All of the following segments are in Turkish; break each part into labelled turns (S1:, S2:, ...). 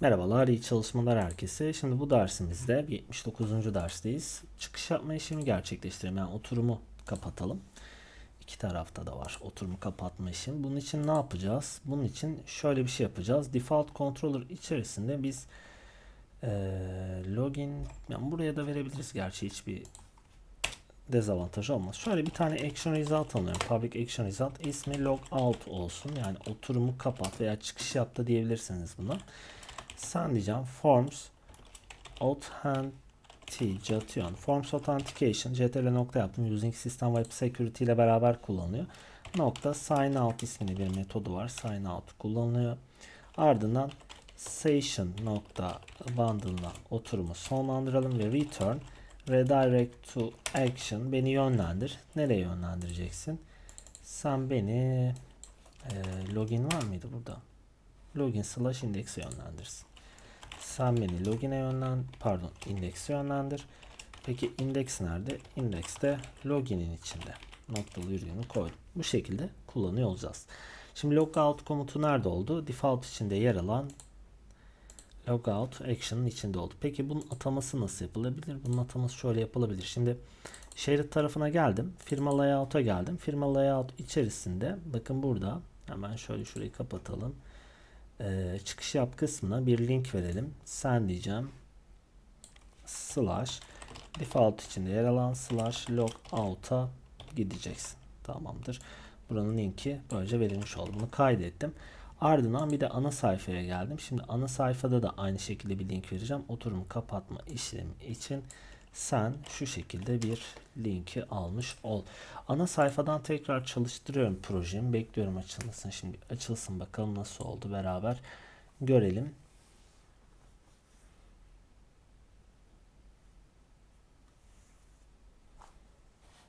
S1: Merhabalar, iyi çalışmalar herkese. Şimdi bu dersimizde 79. dersteyiz. Çıkış yapma işlemi gerçekleştirelim. Yani oturumu kapatalım. İki tarafta da var oturumu kapatma işlemi. Bunun için ne yapacağız? Bunun için şöyle bir şey yapacağız. Default controller içerisinde biz eee, login, yani buraya da verebiliriz gerçi hiçbir dezavantaj olmaz. Şöyle bir tane action result alıyorum. Public action result ismi logout olsun. Yani oturumu kapat veya çıkış yaptı diyebilirsiniz buna. Sen diyeceğim forms authentication forms authentication ctrl nokta yaptım using system web security ile beraber kullanılıyor. Nokta sign out isminde bir metodu var. Sign out kullanılıyor. Ardından session nokta bundle'la oturumu sonlandıralım ve return redirect to action beni yönlendir. Nereye yönlendireceksin? Sen beni e, login var mıydı burada? Login slash index'e yönlendirsin. Sen beni login'e yönlen pardon index'e yönlendir. Peki index nerede? Index de login'in içinde. Noktalı virgülünü koydum. Bu şekilde kullanıyor olacağız. Şimdi logout komutu nerede oldu? Default içinde yer alan logout action'ın içinde oldu. Peki bunun ataması nasıl yapılabilir? Bunun ataması şöyle yapılabilir. Şimdi şerit tarafına geldim. Firma layout'a geldim. Firma layout içerisinde bakın burada hemen şöyle şurayı kapatalım. Ee, çıkış yap kısmına bir link verelim. Sen diyeceğim slash default içinde yer alan slash logout'a gideceksin. Tamamdır. Buranın linki böylece verilmiş oldu. Bunu kaydettim. Ardından bir de ana sayfaya geldim. Şimdi ana sayfada da aynı şekilde bir link vereceğim. Oturum kapatma işlemi için sen şu şekilde bir linki almış ol. Ana sayfadan tekrar çalıştırıyorum projemi. Bekliyorum açılmasın. Şimdi açılsın bakalım nasıl oldu beraber görelim.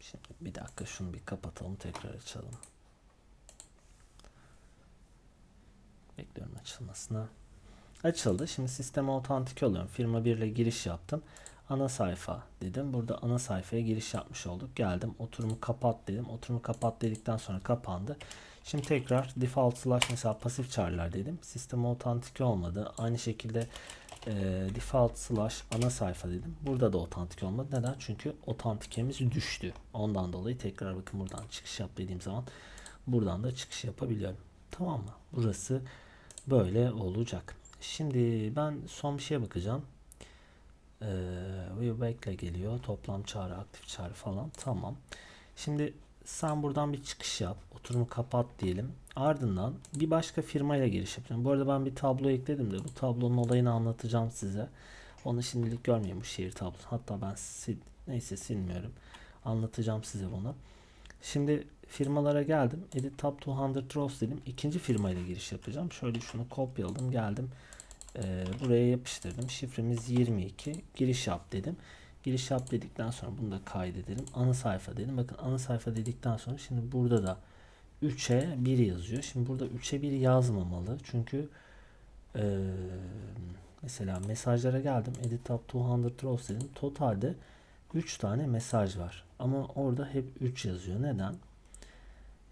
S1: Şimdi bir dakika şunu bir kapatalım tekrar açalım. Bekliyorum açılmasına. Açıldı. Şimdi sisteme otantik oluyorum. Firma 1 ile giriş yaptım. Ana sayfa dedim. Burada ana sayfaya giriş yapmış olduk. Geldim. Oturumu kapat dedim. Oturumu kapat dedikten sonra kapandı. Şimdi tekrar default slash mesela pasif çağrılar dedim. Sisteme otantik olmadı. Aynı şekilde e, default slash ana sayfa dedim. Burada da otantik olmadı. Neden? Çünkü otantikemiz düştü. Ondan dolayı tekrar bakın buradan çıkış yap dediğim zaman buradan da çıkış yapabiliyorum. Tamam mı? Burası böyle olacak. Şimdi ben son bir şeye bakacağım. Ee, Viewback ile geliyor. Toplam çağrı, aktif çağrı falan. Tamam. Şimdi sen buradan bir çıkış yap. Oturumu kapat diyelim. Ardından bir başka firmayla giriş yapacağım. Bu arada ben bir tablo ekledim de bu tablonun olayını anlatacağım size. Onu şimdilik görmeyin bu şehir tablosu. Hatta ben sil, neyse silmiyorum. Anlatacağım size bunu. Şimdi firmalara geldim. Edit Tab 200 Rows dedim. İkinci firmayla giriş yapacağım. Şöyle şunu kopyaladım. Geldim. Ee, buraya yapıştırdım. Şifremiz 22. Giriş yap dedim. Giriş yap dedikten sonra bunu da kaydedelim. Ana sayfa dedim. Bakın ana sayfa dedikten sonra şimdi burada da 3'e 1 yazıyor. Şimdi burada 3'e 1 yazmamalı. Çünkü ee, mesela mesajlara geldim. Edit Tab 200 Rows dedim. Totalde 3 tane mesaj var. Ama orada hep 3 yazıyor. Neden?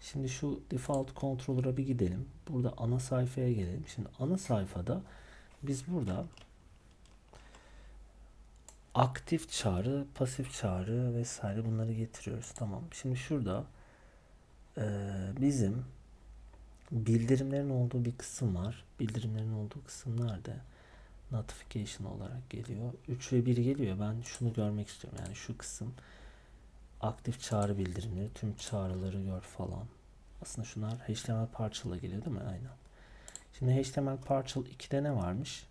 S1: Şimdi şu default controller'a bir gidelim. Burada ana sayfaya gelelim. Şimdi ana sayfada biz burada aktif çağrı, pasif çağrı vesaire bunları getiriyoruz. Tamam. Şimdi şurada e, bizim bildirimlerin olduğu bir kısım var. Bildirimlerin olduğu kısım nerede? Notification olarak geliyor. 3 ve 1 geliyor. Ben şunu görmek istiyorum. Yani şu kısım aktif çağrı bildirimleri, tüm çağrıları gör falan. Aslında şunlar HTML parçala geliyor değil mi? Aynen. Şimdi HTML parçal 2'de ne varmış?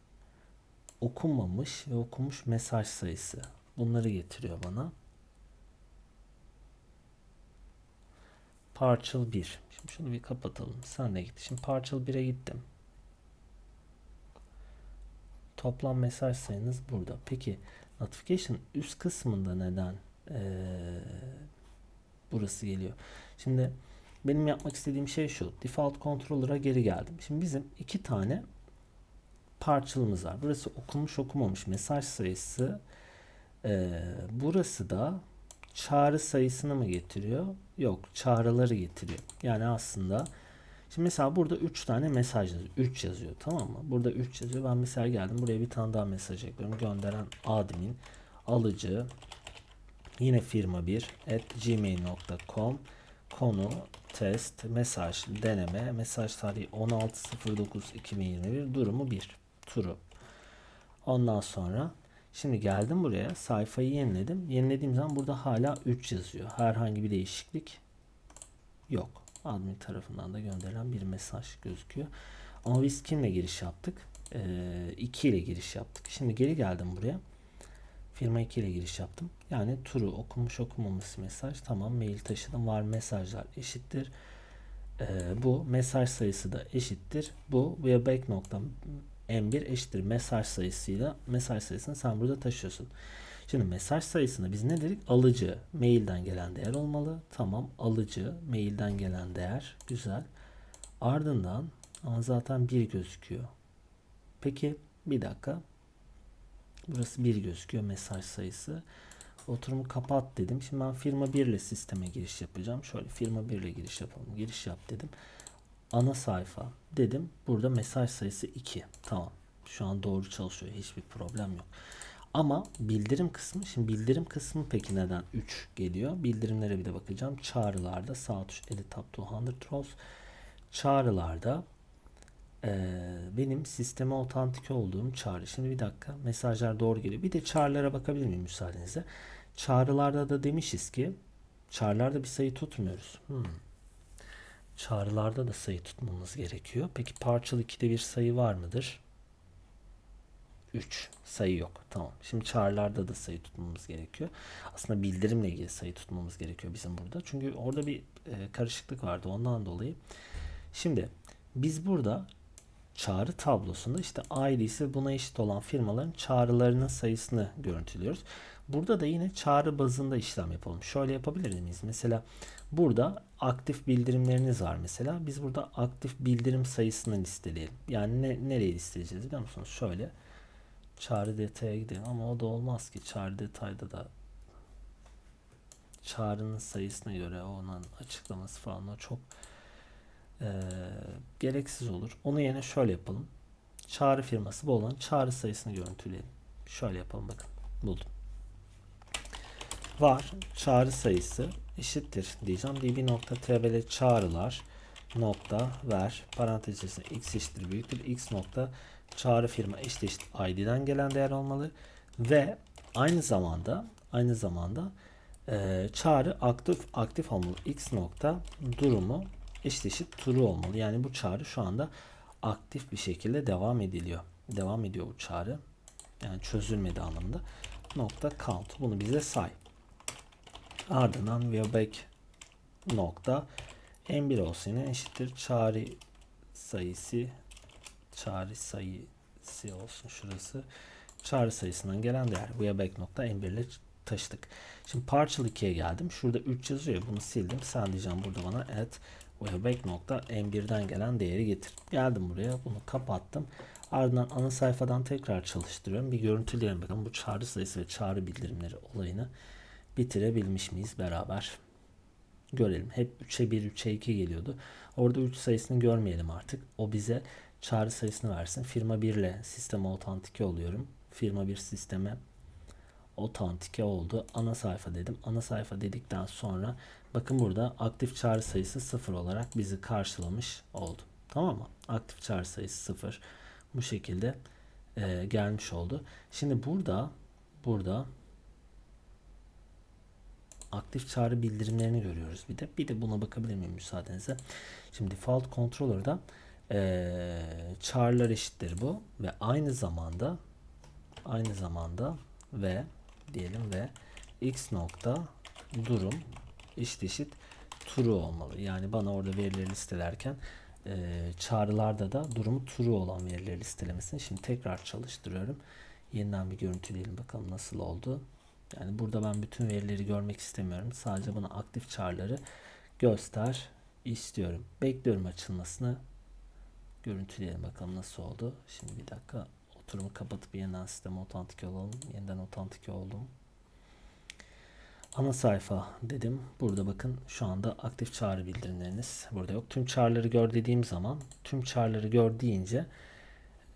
S1: Okunmamış ve okunmuş mesaj sayısı. Bunları getiriyor bana. Parçal 1. Şimdi şunu bir kapatalım. Sen de git. Şimdi parçal 1'e gittim. Toplam mesaj sayınız burada. Peki notification üst kısmında neden ee, burası geliyor? Şimdi benim yapmak istediğim şey şu. Default controller'a geri geldim. Şimdi bizim iki tane parçalımız var. Burası okunmuş okumamış mesaj sayısı. Ee, burası da çağrı sayısını mı getiriyor? Yok çağrıları getiriyor. Yani aslında Şimdi mesela burada 3 tane mesaj yazıyor. 3 yazıyor tamam mı? Burada 3 yazıyor. Ben mesela geldim buraya bir tane daha mesaj ekliyorum. Gönderen admin alıcı yine firma 1 at gmail.com konu test mesaj deneme mesaj tarihi 16.09.2021 durumu 1 turu. Ondan sonra şimdi geldim buraya sayfayı yeniledim. Yenilediğim zaman burada hala 3 yazıyor. Herhangi bir değişiklik yok. Admin tarafından da gönderilen bir mesaj gözüküyor. Ama biz kimle giriş yaptık? 2 ile giriş yaptık. Şimdi geri geldim buraya. Firma 2 ile giriş yaptım. Yani turu okunmuş okunmamış mesaj. Tamam mail taşıdım. Var mesajlar eşittir. Ee, bu mesaj sayısı da eşittir. Bu webback nokta m1 eşittir mesaj sayısıyla mesaj sayısını sen burada taşıyorsun. Şimdi mesaj sayısını biz ne dedik? Alıcı mailden gelen değer olmalı. Tamam alıcı mailden gelen değer. Güzel. Ardından ama zaten 1 gözüküyor. Peki bir dakika. Burası 1 gözüküyor mesaj sayısı. Oturumu kapat dedim. Şimdi ben firma 1 ile sisteme giriş yapacağım. Şöyle firma 1 ile giriş yapalım. Giriş yap dedim. Ana sayfa dedim. Burada mesaj sayısı 2. Tamam. Şu an doğru çalışıyor. Hiçbir problem yok. Ama bildirim kısmı, şimdi bildirim kısmı peki neden 3 geliyor? Bildirimlere bir de bakacağım. Çağrılarda sağ tuş edit tab to 100 rows. Çağrılarda benim sisteme otantik olduğum çağrı. Şimdi bir dakika mesajlar doğru geliyor. Bir de çağrılara bakabilir miyim müsaadenizle? Çağrılarda da demişiz ki çağrılarda bir sayı tutmuyoruz. Hmm. Çağrılarda da sayı tutmamız gerekiyor. Peki parçalı 2'de bir sayı var mıdır? 3 sayı yok. Tamam. Şimdi çağrılarda da sayı tutmamız gerekiyor. Aslında bildirimle ilgili sayı tutmamız gerekiyor bizim burada. Çünkü orada bir e, karışıklık vardı ondan dolayı. Şimdi biz burada çağrı tablosunda işte ise buna eşit olan firmaların çağrılarının sayısını görüntülüyoruz. Burada da yine çağrı bazında işlem yapalım. Şöyle yapabilir miyiz? Mesela burada aktif bildirimleriniz var mesela. Biz burada aktif bildirim sayısını listeleyelim. Yani ne, nereye listeleyeceğiz biliyor musunuz? Şöyle çağrı detaya gidelim ama o da olmaz ki. Çağrı detayda da çağrının sayısına göre onun açıklaması falan o çok e, gereksiz olur. Onu yine şöyle yapalım. Çağrı firması bu olan çağrı sayısını görüntüleyelim. Şöyle yapalım bakın. Buldum. Var çağrı sayısı eşittir diyeceğim. db.tbl çağrılar nokta ver parantez içerisinde x eşittir büyüktür x nokta çağrı firma eşit eşit id'den gelen değer olmalı ve aynı zamanda aynı zamanda e, çağrı aktif aktif olmalı x nokta durumu eşit eşit true olmalı. Yani bu çağrı şu anda aktif bir şekilde devam ediliyor. Devam ediyor bu çağrı. Yani çözülmedi anlamında. Nokta count. Bunu bize say. Ardından whereback nokta m1 olsun yine eşittir çağrı sayısı çağrı sayısı olsun şurası. Çağrı sayısından gelen değer whereback nokta m1 ile taşıdık. Şimdi partial 2'ye geldim. Şurada 3 yazıyor. Bunu sildim. Sen diyeceğim burada bana add webback nokta m1'den gelen değeri getir. Geldim buraya. Bunu kapattım. Ardından ana sayfadan tekrar çalıştırıyorum. Bir görüntüleyelim bakalım bu çağrı sayısı ve çağrı bildirimleri olayını bitirebilmiş miyiz beraber görelim. Hep 3'e 1, 3'e 2 geliyordu. Orada 3 sayısını görmeyelim artık. O bize çağrı sayısını versin. Firma 1 ile sisteme otantike oluyorum. Firma 1 sisteme otantike oldu. Ana sayfa dedim. Ana sayfa dedikten sonra bakın burada aktif çağrı sayısı 0 olarak bizi karşılamış oldu. Tamam mı? Aktif çağrı sayısı 0. Bu şekilde e, gelmiş oldu. Şimdi burada burada aktif çağrı bildirimlerini görüyoruz. Bir de bir de buna bakabilir miyim müsaadenizle? Şimdi default controller'da e, çağrılar eşittir bu ve aynı zamanda aynı zamanda ve diyelim ve x nokta durum eşit eşit true olmalı. Yani bana orada verileri listelerken e, çağrılarda da durumu true olan verileri listelemesini şimdi tekrar çalıştırıyorum. Yeniden bir görüntüleyelim bakalım nasıl oldu. Yani burada ben bütün verileri görmek istemiyorum. Sadece bana aktif çağrıları göster istiyorum. Bekliyorum açılmasını. Görüntüleyelim bakalım nasıl oldu. Şimdi bir dakika oturumu kapatıp yeniden sisteme otantik olalım. Yeniden otantik oldum. Ana sayfa dedim. Burada bakın şu anda aktif çağrı bildirimleriniz burada yok. Tüm çağrıları gör dediğim zaman tüm çağrıları gör deyince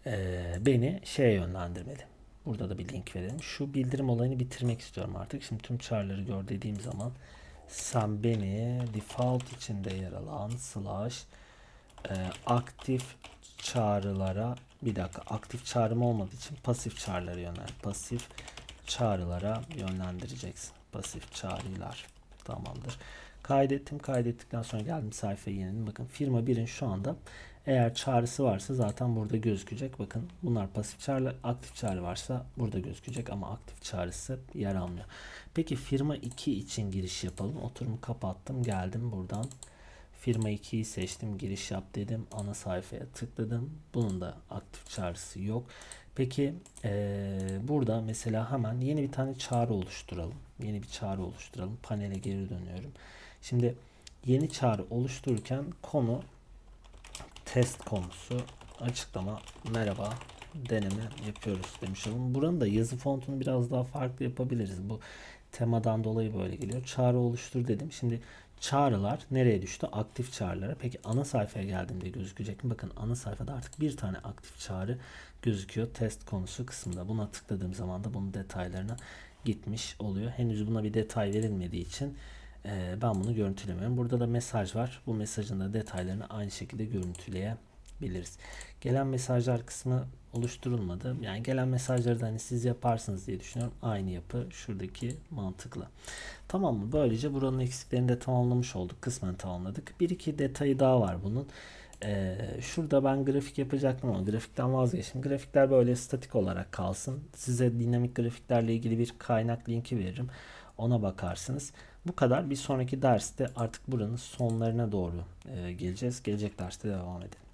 S1: eee, beni şeye yönlendirmeli. Burada da bir link verelim. Şu bildirim olayını bitirmek istiyorum artık. Şimdi tüm çağrıları gör dediğim zaman sen beni default içinde yer alan slash eee, aktif çağrılara bir dakika aktif çağrım olmadığı için pasif çağrılara yönel. Pasif çağrılara yönlendireceksin. Pasif çağrılar. Tamamdır. Kaydettim. Kaydettikten sonra geldim sayfayı yeniledim. Bakın firma 1'in şu anda eğer çağrısı varsa zaten burada gözükecek. Bakın bunlar pasif çağrı, aktif çağrı varsa burada gözükecek ama aktif çağrısı yer almıyor. Peki firma 2 için giriş yapalım. Oturumu kapattım. Geldim buradan. Firma 2'yi seçtim. Giriş yap dedim. Ana sayfaya tıkladım. Bunun da aktif çağrısı yok. Peki eee, burada mesela hemen yeni bir tane çağrı oluşturalım. Yeni bir çağrı oluşturalım. Panele geri dönüyorum. Şimdi yeni çağrı oluştururken konu test konusu açıklama merhaba deneme yapıyoruz demiş olalım. Buranın da yazı fontunu biraz daha farklı yapabiliriz. Bu temadan dolayı böyle geliyor. Çağrı oluştur dedim. Şimdi çağrılar nereye düştü? Aktif çağrılara. Peki ana sayfaya geldiğimde gözükecek mi? Bakın ana sayfada artık bir tane aktif çağrı gözüküyor. Test konusu kısmında. Buna tıkladığım zaman da bunun detaylarına gitmiş oluyor. Henüz buna bir detay verilmediği için ben bunu görüntülemiyorum. Burada da mesaj var. Bu mesajın da detaylarını aynı şekilde görüntüleyebiliriz. Gelen mesajlar kısmı oluşturulmadı. Yani gelen mesajları da hani siz yaparsınız diye düşünüyorum. Aynı yapı şuradaki mantıkla. Tamam mı? Böylece buranın eksiklerini de tamamlamış olduk. Kısmen tamamladık. Bir iki detayı daha var bunun. Ee, şurada ben grafik yapacaktım ama grafikten vazgeçtim. Grafikler böyle statik olarak kalsın. Size dinamik grafiklerle ilgili bir kaynak linki veririm. Ona bakarsınız. Bu kadar. Bir sonraki derste artık buranın sonlarına doğru e, geleceğiz. Gelecek derste devam edelim.